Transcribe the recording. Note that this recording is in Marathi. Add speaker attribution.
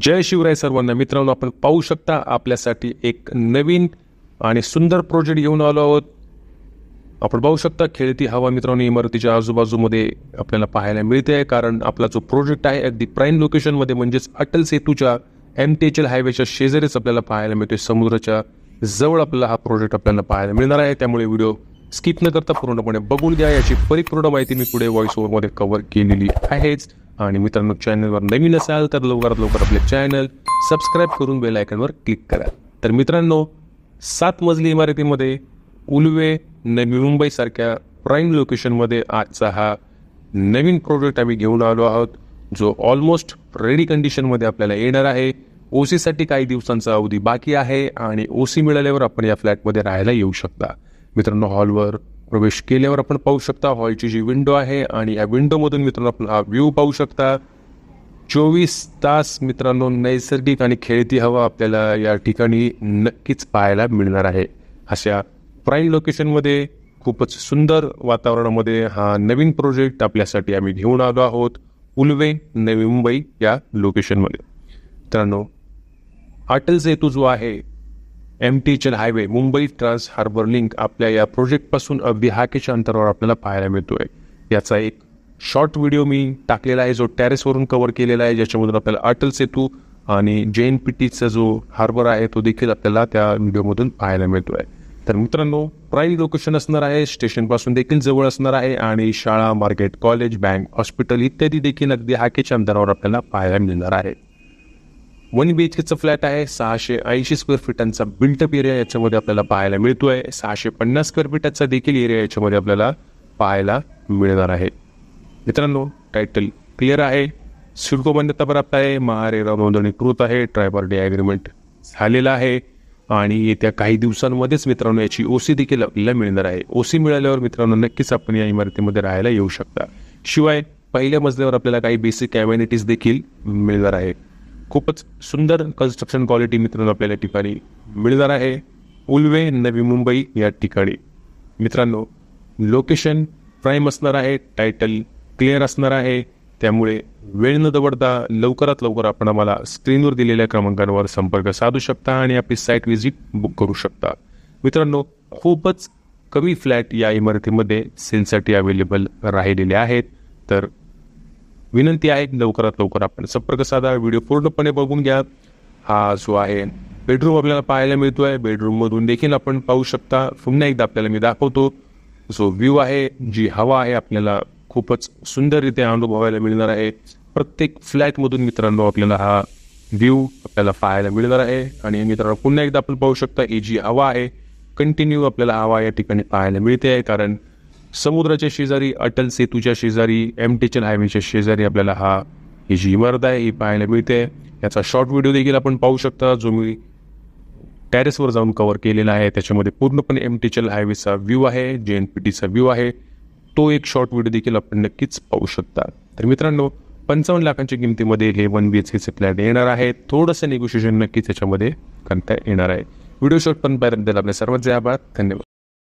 Speaker 1: जय शिवराय सर्वांना. मित्रांनो आपण पाहू शकता आपल्यासाठी एक नवीन आणि सुंदर प्रोजेक्ट घेऊन आलो आहोत. आपण पाहू शकता खेळती हवा मित्रांनो इमारतीच्या आजूबाजूमध्ये आपल्याला पाहायला मिळते आहे कारण आपला जो प्रोजेक्ट आहे अगदी प्राईम लोकेशनमध्ये म्हणजेच अटल सेतूच्या एम टी एच एल हायवेच्या शेजारीच आपल्याला पाहायला मिळते समुद्राच्या जवळ आपल्याला हा प्रोजेक्ट आपल्याला पाहायला मिळणार आहे. त्यामुळे व्हिडिओ स्किप न करता पूर्णपणे बघून घ्या. याची परिपूर्ण माहिती मी पुढे व्हॉइस ओव्हरमध्ये कव्हर केलेली आहेच. आणि मित्रांनो चॅनलवर नवीन असाल तर लवकरात लवकर आपले चॅनल सबस्क्राईब करून बेल आयकॉनवर क्लिक करा. तर मित्रांनो सात मजली इमारतीमध्ये उलवे नवी मुंबईसारख्या प्राईम लोकेशनमध्ये आजचा हा नवीन प्रोजेक्ट आम्ही घेऊन आलो आहोत जो ऑलमोस्ट रेडी कंडिशनमध्ये आपल्याला येणार आहे. ओ सीसाठी काही दिवसांचा अवधी बाकी आहे आणि ओ सी मिळाल्यावर आपण या फ्लॅटमध्ये राहायला येऊ शकता. मित्रांनो हॉलवर प्रवेश केल्यावर आपण पाहू शकता हॉलची जी विंडो आहे आणि या विंडोमधून मित्रांनो आपण हा व्ह्यू पाहू शकता. चोवीस तास मित्रांनो नैसर्गिक आणि खेळती हवा आपल्याला या ठिकाणी नक्कीच पाहायला मिळणार आहे. अशा प्राईम लोकेशनमध्ये खूपच सुंदर वातावरणामध्ये हा नवीन प्रोजेक्ट आपल्यासाठी आम्ही घेऊन आलो आहोत उलवे नवी मुंबई या लोकेशनमध्ये मित्रांनो अटल सेतू जो आहे M T H L highway Mumbai trans harbour link आपल्या या प्रोजेक्टपासून अगदी हाकेच्या अंतरावर आपल्याला पाहायला मिळतोय. याचा एक शॉर्ट व्हिडिओ मी टाकलेला आहे जो टॅरेसवरून कव्हर केलेला आहे ज्याच्यामधून आपल्याला अटल सेतू आणि जे एन पी टीचा जो हार्बर आहे तो देखील आपल्याला त्या व्हिडिओमधून पाहायला मिळतोय. तर मित्रांनो प्राईम लोकेशन असणार आहे स्टेशनपासून देखील जवळ असणार आहे आणि शाळा मार्केट कॉलेज बँक हॉस्पिटल इत्यादी देखील अगदी हाकेच्या अंतरावर आपल्याला पाहायला मिळणार आहे. वन बी एच केचं फ्लॅट आहे सहाशे ऐंशी स्क्वेअर फीटांचा बिल्टअप एरिया याच्यामध्ये आपल्याला पाहायला मिळतोय. सहाशे पन्नास स्क्वेअर फीटाचा देखील एरिया याच्यामध्ये आपल्याला पाहायला मिळणार आहे. मित्रांनो टायटल क्लिअर आहे. सिडको मान्यता प्राप्त आहे. महारेरा नोंदणीकृत आहे. ट्रायपार्टी ॲग्रीमेंट झालेला आहे. आणि येत्या काही दिवसांमध्येच मित्रांनो याची ओसी देखील आपल्याला मिळणार आहे. ओसी मिळाल्यावर मित्रांनो नक्कीच आपण या इमारतीमध्ये राहायला येऊ शकता. शिवाय पहिल्या मजल्यावर आपल्याला काही बेसिक कॅम्युनिटीज देखील मिळणार आहे. खूपच सुंदर कन्स्ट्रक्शन क्वालिटी मित्रांनो आपल्याला ठिकाणी मिळणार आहे. उलवे नवी मुंबई या ठिकाणी. मित्रांनो लोकेशन प्राईम असणार आहे टायटल क्लिअर असणार आहे. त्यामुळे वेळ न दवडता लवकरात लवकर आपण आम्हाला स्क्रीनवर दिलेल्या क्रमांकांवर संपर्क साधू शकता आणि आपली साईट व्हिजिट बुक करू शकता. मित्रांनो खूपच कमी फ्लॅट या इमारतीमध्ये सेलसाठी अवेलेबल राहिलेले आहेत. तर विनंती आहे लवकरात लवकर आपण संपर्क साधा. व्हिडिओ पूर्णपणे बघून घ्या. हा जो आहे बेडरूम आपल्याला पाहायला मिळतोय. बेडरूम मधून देखील आपण पाहू शकता. पुन्हा एकदा आपल्याला मी दाखवतो. जो व्ह्यू आहे जी हवा आहे आपल्याला खूपच सुंदररित्या अनुभवायला मिळणार आहे. प्रत्येक फ्लॅटमधून मित्रांनो आपल्याला हा व्ह्यू आपल्याला पाहायला मिळणार आहे. आणि मित्रांनो पुन्हा एकदा आपण पाहू शकता ही जी हवा आहे कंटिन्यू आपल्याला हवा या ठिकाणी पाहायला मिळते आहे. कारण समुद्राच्या शेजारी अटल सेतूच्या शेजारी एम टीचल हायवेच्या शेजारी आपल्याला हा ही जी इमारत आहे ही पाहायला मिळते. याचा शॉर्ट व्हिडिओ देखील आपण पाहू शकता जो मी टॅरेसवर जाऊन कवर केलेला आहे. त्याच्यामध्ये पूर्णपणे एम टीचल हायवेचा व्ह्यू आहे जे एन पी टीचा व्ह्यू आहे. तो एक शॉर्ट व्हिडिओ देखील आपण नक्कीच पाहू शकता. तर मित्रांनो पंचावन्न लाखांच्या किमतीमध्ये हे वन बी एच केचे फ्लॅट येणार आहे. थोडंसं निगोशिएशन नक्कीच त्याच्यामध्ये करता येणार आहे. व्हिडिओ शॉर्ट पण पाहिल्याबद्दल आपल्या सर्वांचे आभार. धन्यवाद.